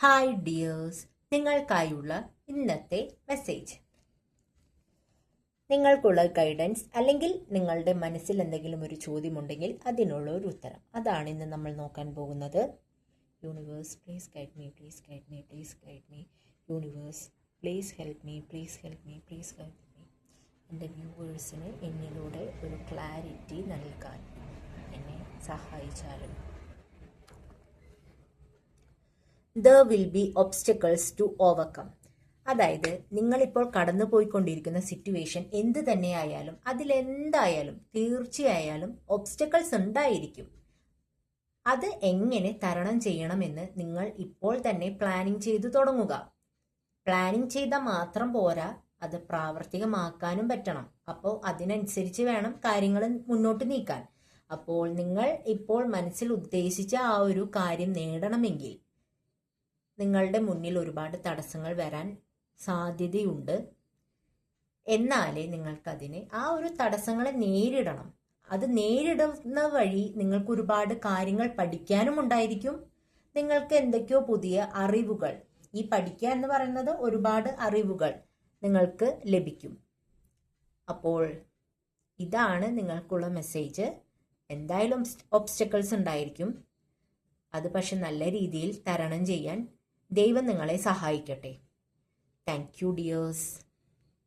Hi dears നിങ്ങൾക്കായുള്ള ഇന്നത്തെ message നിങ്ങൾക്കുള്ള guidance അല്ലെങ്കിൽ നിങ്ങളുടെ മനസ്സിൽ എന്തെങ്കിലും ഒരു ചോദ്യമുണ്ടെങ്കിൽ അതിനുള്ള ഒരു ഉത്തരം. അതാണ് ഇന്ന് നമ്മൾ നോക്കാൻ പോകുന്നത്. Universe please guide me please guide me please guide me universe please help me please help me please help me എന്റെ വ്യൂവേഴ്സിന് എന്നിലൂടെ ഒരു ക്ലാരിറ്റി നൽകാൻ എന്നെ സഹായിച്ചാലും the will be obstacles to overcome അതായത് നിങ്ങളിപ്പോൾ കടന്നു പോയിക്കൊണ്ടിരിക്കുന്ന സിറ്റുവേഷൻ എന്ത് തന്നെയായാലും അതിലെന്തായാലും തീർച്ചയായാലും ഒബ്സ്റ്റക്കിൾസ് ഉണ്ടായിരിക്കും. അത് എങ്ങനെ തരണം ചെയ്യണമെന്ന് നിങ്ങൾ ഇപ്പോൾ തന്നെ പ്ലാനിങ് ചെയ്തു തുടങ്ങുക. പ്ലാനിങ് ചെയ്താൽ മാത്രം പോരാ അത് പ്രാവർത്തികമാക്കാനും പറ്റണം. അപ്പോൾ അതിനനുസരിച്ച് വേണം കാര്യങ്ങൾ മുന്നോട്ട് നീക്കാൻ. അപ്പോൾ നിങ്ങൾ ഇപ്പോൾ മനസ്സിൽ ഉദ്ദേശിച്ച ആ ഒരു കാര്യം നേടണമെങ്കിൽ നിങ്ങളുടെ മുന്നിൽ ഒരുപാട് തടസ്സങ്ങൾ വരാൻ സാധ്യതയുണ്ട്. എന്നാലേ നിങ്ങൾക്കതിനെ ആ ഒരു തടസ്സങ്ങളെ നേരിടണം. അത് നേരിടുന്ന വഴി നിങ്ങൾക്ക് ഒരുപാട് കാര്യങ്ങൾ പഠിക്കാനും ഉണ്ടായിരിക്കും. നിങ്ങൾക്ക് എന്തൊക്കെയോ പുതിയ അറിവുകൾ. ഈ പഠിക്കുക എന്ന് പറയുന്നത് ഒരുപാട് അറിവുകൾ നിങ്ങൾക്ക് ലഭിക്കും. അപ്പോൾ ഇതാണ് നിങ്ങൾക്കുള്ള മെസ്സേജ്. എന്തായാലും ഒബ്സ്റ്റക്കിൾസ് ഉണ്ടായിരിക്കും. അത് പക്ഷെ നല്ല രീതിയിൽ തരണം ചെയ്യാൻ ദൈവം നിങ്ങളെ സഹായിക്കട്ടെ. Thank you dears